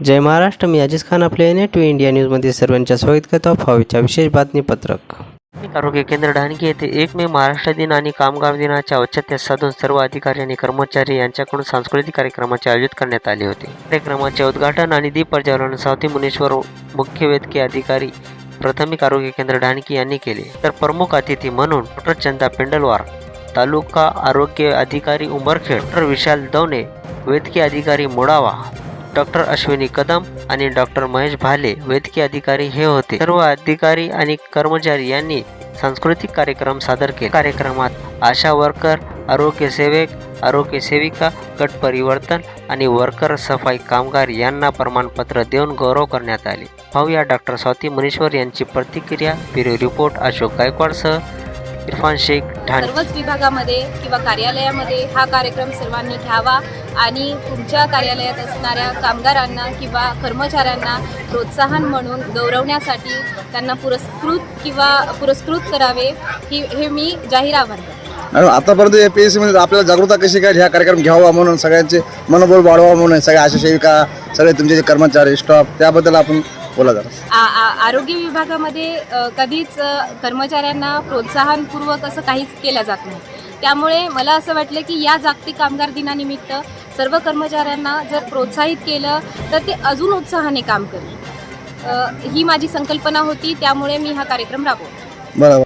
जय महाराष्ट्र मी अजिज खान आपले N to India न्यूजमध्ये सर्वांच्या स्वागत करतो फावीच्या विशेष बातमीपत्रक. आरोग्य केंद्र ढाणकी येथे एक मे महाराष्ट्र दिन आणि कामगार दिनाच्या औचित्य साधून सर्व अधिकारी आणि कर्मचारी यांच्याकडून सांस्कृतिक कार्यक्रमाचे आयोजित करण्यात आले होते. कार्यक्रमाचे उद्घाटन आणि दीप प्रज्वलन सावती मुनेश्वर मुख्य वैद्यकीय अधिकारी प्राथमिक आरोग्य केंद्र ढाणकी यांनी केले. तर प्रमुख अतिथी म्हणून डॉक्टर चंदा पेंडलवार तालुका आरोग्य अधिकारी उंबरखेड डॉक्टर विशाल दवणे वैद्यकीय अधिकारी मोडावा डॉक्टर अश्विनी कदम आणि डॉक्टर महेश भाले वैद्यकीय अधिकारी हे होते. सर्व अधिकारी आणि कर्मचारी यांनी सांस्कृतिक कार्यक्रम सादर केले. कार्यक्रमात आशा वर्कर आरोग्य सेवक आरोग्य सेविका गट परिवर्तन आणि वर्कर सफाई कामगार यांना प्रमाणपत्र देऊन गौरव करण्यात आले. पाहूया डॉक्टर स्वाती मुनीश्वर यांची प्रतिक्रिया ब्युरो रिपोर्ट अशोक गायकवाडसह इरफान शेख ठाणे सर्वच विभागामध्ये किंवा कार्यालयामध्ये हा कार्यक्रम सर्वांनी घ्यावा आणि तुमच्या कार्यालयात असणाऱ्या कामगारांना किंवा कर्मचाऱ्यांना प्रोत्साहन म्हणून गौरवण्यासाठी त्यांना पुरस्कृत किंवा पुरस्कृत करावे ही हे मी जाहीर आवाहन करते. आणि आतापर्यंत ए पी एस सीमध्ये आपल्याला जागरूकता कशी काय ह्या कार्यक्रम घ्यावा म्हणून सगळ्यांचे मनोबल वाढवा म्हणून सगळ्या आशा सेविका सगळे तुमचे जे कर्मचारी स्टाफ त्याबद्दल आपण बोला जरा. आरोग्य विभागामध्ये कधीच कर्मचाऱ्यांना प्रोत्साहनपूर्वक असं काहीच केलं जात नाही. त्यामुळे मला असं वाटलं की या जागतिक कामगार दिनानिमित्त सर्व कर्मचाऱ्यांना जर प्रोत्साहित केलं तर ते अजून उत्साहाने काम करतील अ, ही माझी संकल्पना होती त्यामुळे मी हा कार्यक्रम राबवला. बरोबर